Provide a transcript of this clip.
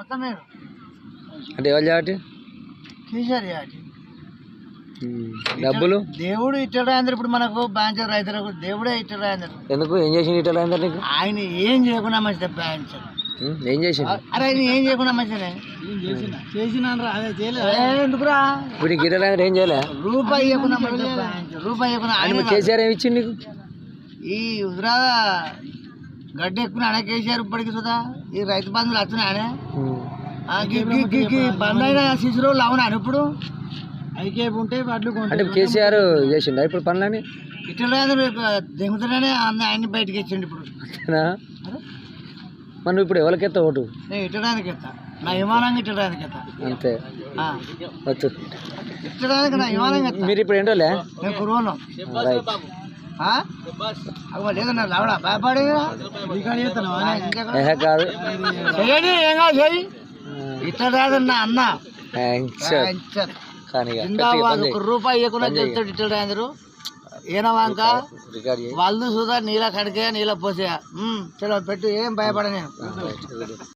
మొత్తం అంటే ఎవరు కేసీఆర్ డబ్బులు? దేవుడు అందరు ఇప్పుడు మనకు బ్యాంచర్ రైతులకు దేవుడే అందరు ఎందుకు? ఏం అందరు నీకు? ఆయన ఏం చేయకుండా మంచిది బ్యాంచర్ ఉమ్, ఏం చేసిండు? అరే ఆయన ఏం చేయకుండా మంచిదే? చేసిన ఎందుకురా? ఇప్పుడు ఏం చేయలే? రూపాయి ఇవ్వకుండా రూపాయి ఇవ్వకుండా కేసీఆర్ ఏమి ఇచ్చిండు నీకు? ఈ ఉదరా గడ్డి ఎక్కువ కేసీఆర్ ఇప్పటికి చూదా ఈ రైతు బంధువులు వచ్చినాయనే ఉమ్. బంద్ అయిన శిశు రోజులు అవునాను ఇప్పుడు? ఐకేపు ఉంటే వడ్లు అంటే కేసీఆర్ చేసిండు ఇప్పుడు పనులని ఇట్లా దిగుతున్నానే ఆయన్ని బయటకి ఇచ్చిండు ఇప్పుడు. నువ్వు ఇప్పుడు ఎవరికెత్త ఓటు? నేను ఇట్టడానికి ఎత్తా. నా విమానంగా ఇట్టడానికి ఎత్తా. అంతే. ఆ, వచ్చు ఇట్టడానికి నా విమానంగా ఎత్తా. మీరు ఇప్పుడు ఏంటోలే నేను కురువను లేదన్నా భయపడి కాదు. ఏం కాదు అన్న రూపాయి ఇవ్వకుండా చెప్తాడు అందరు ఏనవాంక చేయి వాళ్ళు సుధా నీళ్ళ కడికే నీళ్ళ పోసే చలో పెట్టు ఏం భయపడ నేను.